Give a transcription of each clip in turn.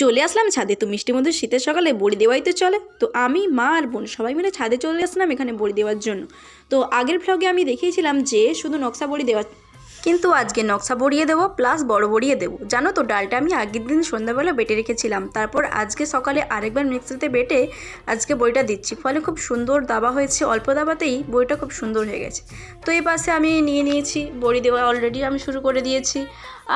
চলে আসলাম ছাদে। তো মিষ্টি মধ্যে শীতের সকালে বড়ি দেওয়াই তো চলে। তো আমি, মা আর বোন সবাই মিলে ছাদে চলে আসলাম এখানে বড়ি দেওয়ার জন্য। তো আগের ভ্লগে আমি দেখিয়েছিলাম যে শুধু নকশা বড়ি দেওয়া কিন্তু আজকে নকশা বড়িয়ে দেবো প্লাস বড় বড়িয়ে দেবো। জানো তো, ডালটা আমি আগের দিন সন্ধ্যাবেলা বেটে রেখেছিলাম। তারপর আজকে সকালে আরেকবার মিক্সিতে বেটে আজকে বইটা দিচ্ছি। ফলে খুব সুন্দর দাবা হয়েছে। অল্প দাবাতেই বইটা খুব সুন্দর হয়ে গেছে। তো এই পাশে আমি নিয়ে নিয়েছি। বড়ি দেওয়া অলরেডি আমি শুরু করে দিয়েছি।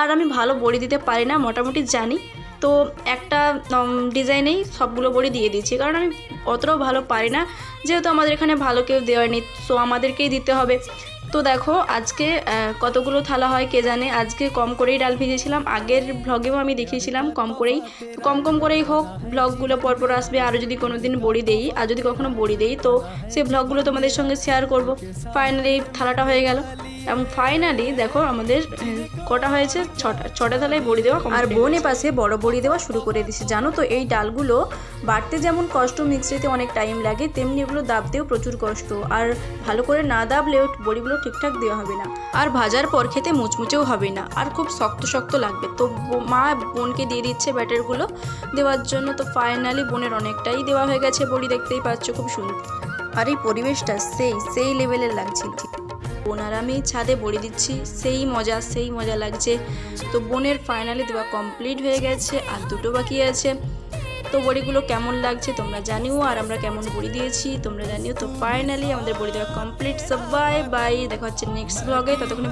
আর আমি ভালো বড়ি দিতে পারি না, মোটামুটি জানি। তো একটা ডিজাইনেই সবগুলো বড়ি দিয়ে দিয়েছি। কারণ আমি অতটাও ভালো পারি না। যেহেতু আমাদের এখানে ভালো কেউ দেওয়ার নেই সো আমাদেরকেই দিতে হবে। তো দেখো, আজকে কতগুলো থালা হয় কে জানে? আজকে কম করেই ডাল ভিজেছিলাম আগের ভ্লগেও আমি দেখিয়েছিলাম কম করেই। কম কম করেই হোক ভ্লগগুলো পরপর আসবে। আরও যদি কোনো দিন বড়ি দেই, আর যদি কখনো বড়ি দেই, তো সেই ভ্লগগুলো তোমাদের সঙ্গে শেয়ার করব। ফাইনালি থালাটা হয়ে গেল। এবং ফাইনালি দেখো আমাদের কটা হয়েছে? ছটা। ছটা থালায় বড়ি দেওয়া আর বোন পাশে বড় বড়ি দেওয়া শুরু করে দিছে জানো তো এই ডালগুলো বাড়তে যেমন কষ্ট মিক্সিতে অনেক টাইম লাগে তেমনি এগুলো দাবতেও প্রচুর কষ্ট। আর ভালো করে না দাবলেও বড়িগুলো ঠিকঠাক দেওয়া হবে না। আর ভাজার পর খেতে মুচমুচেও হবে না। আর খুব শক্ত শক্ত লাগবে। তো মা বোনকে দিয়ে দিচ্ছে ব্যাটারগুলো। দেওয়ার জন্য তো ফাইনালি বোনের অনেকটাই দেওয়া হয়ে গেছে বড়ি দেখতেই পাচ্ছ খুব সুন্দর। আর এই পরিবেশটা সেই সেই লেভেলের লাগছিল। বোন আর আমি ছাদে বড়ি দিচ্ছি। সেই মজা সেই মজা লাগছে। তো বোনের ফাইনালি দেওয়া কমপ্লিট হয়ে গেছে, আর দুটো বাকি আছে। তো বড়িগুলো কেমন লাগছে তোমরা জানিও, আর আমরা কেমন বড়ি দিয়েছি তোমরা জানিও। তো ফাইনালি আমাদের বড়ি দেওয়া কমপ্লিট সবাই বাই বাই দেখা হচ্ছে নেক্সট ব্লগে ততক্ষণে